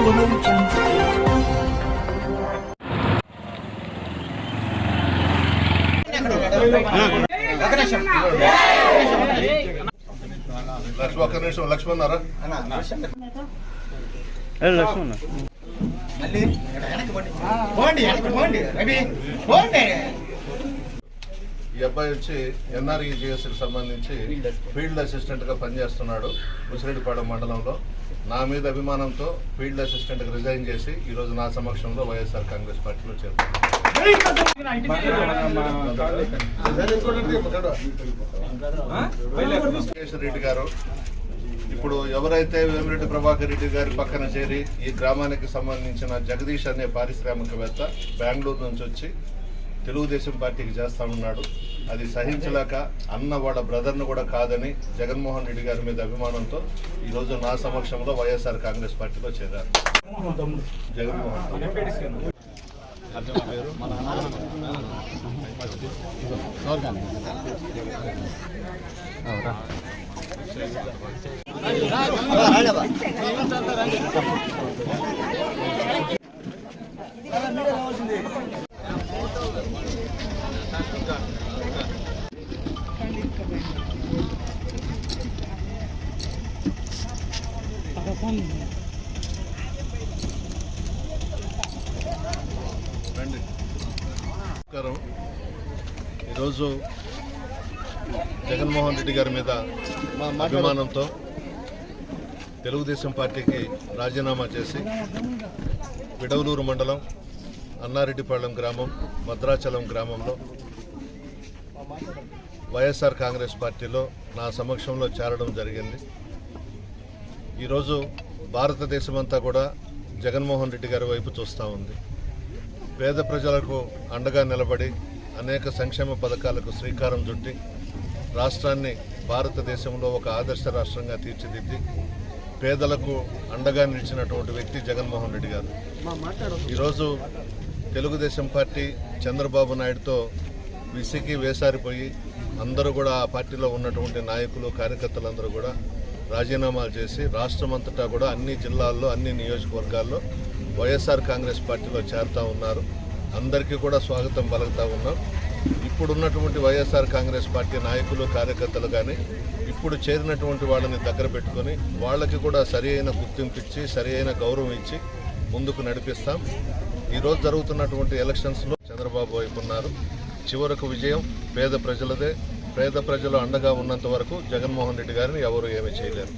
Audio Jungle. Lakshmi ఒక్క నిమిషం లక్ష్మణ్ ఉన్నారా లక్ష్మణ ఈ అబ్బాయి వచ్చి ఎన్ఆర్ఈజిఎస్కి సంబంధించి ఫీల్డ్ అసిస్టెంట్గా పనిచేస్తున్నాడు ముసిరెడ్డిపాడు మండలంలో. నా మీద అభిమానంతో ఫీల్డ్ అసిస్టెంట్గా రిజైన్ చేసి ఈ రోజు నా సమక్షంలో వైఎస్ఆర్ కాంగ్రెస్ పార్టీలో వెంకటేశ్వర రెడ్డి గారు ఇప్పుడు ఎవరైతే వేమిరెడ్డి ప్రభాకర్ రెడ్డి గారి పక్కన చేరి ఈ గ్రామానికి సంబంధించిన జగదీష్ అనే పారిశ్రామికవేత్త బెంగళూరు నుంచి వచ్చి తెలుగుదేశం పార్టీకి చేస్తా ఉన్నాడు. అది సహించలేక అన్న వాళ్ళ బ్రదర్ను కూడా కాదని జగన్మోహన్ రెడ్డి గారి మీద అభిమానంతో ఈరోజు నా సమక్షంలో వైఎస్ఆర్ కాంగ్రెస్ పార్టీలో చేరారు. జగన్మోహన్ నమస్కారం. ఈరోజు జగన్మోహన్ రెడ్డి గారి మీద అభిమానంతో తెలుగుదేశం పార్టీకి రాజీనామా చేసి విడవలూరు మండలం అన్నారెడ్డిపాళెం గ్రామం భద్రాచలం గ్రామంలో వైఎస్ఆర్ కాంగ్రెస్ పార్టీలో నా సమక్షంలో చేరడం జరిగింది. ఈరోజు భారతదేశమంతా కూడా జగన్మోహన్ రెడ్డి గారి వైపు చూస్తూ ఉంది. పేద ప్రజలకు అండగా నిలబడి అనేక సంక్షేమ పథకాలకు శ్రీకారం చుట్టి రాష్ట్రాన్ని భారతదేశంలో ఒక ఆదర్శ రాష్ట్రంగా తీర్చిదిద్ది పేదలకు అండగా నిలిచినటువంటి వ్యక్తి జగన్మోహన్ రెడ్డి గారు. ఈరోజు తెలుగుదేశం పార్టీ చంద్రబాబు నాయుడుతో విసికి వేసారిపోయి అందరూ కూడా ఆ పార్టీలో ఉన్నటువంటి నాయకులు కార్యకర్తలందరూ కూడా రాజీనామాలు చేసి రాష్ట్రం అంతటా కూడా అన్ని జిల్లాల్లో అన్ని నియోజకవర్గాల్లో వైఎస్ఆర్ కాంగ్రెస్ పార్టీలో చేరుతూ ఉన్నారు. అందరికీ కూడా స్వాగతం పలుకుతా ఉన్నాం. ఇప్పుడున్నటువంటి వైఎస్ఆర్ కాంగ్రెస్ పార్టీ నాయకులు కార్యకర్తలు కానీ ఇప్పుడు చేరినటువంటి వాళ్ళని దగ్గర పెట్టుకొని వాళ్ళకి కూడా సరి అయిన గుర్తింపు ఇచ్చి సరి అయిన గౌరవం ఇచ్చి ముందుకు నడిపిస్తాం. ఈరోజు జరుగుతున్నటువంటి ఎలక్షన్స్లో చంద్రబాబు వైపు ఉన్నారు. చివరకు విజయం పేద ప్రజలదే. పేద ప్రజలు అండగా ఉన్నంత వరకు జగన్మోహన్ రెడ్డి గారిని ఎవరు ఏమీ చేయలేరు.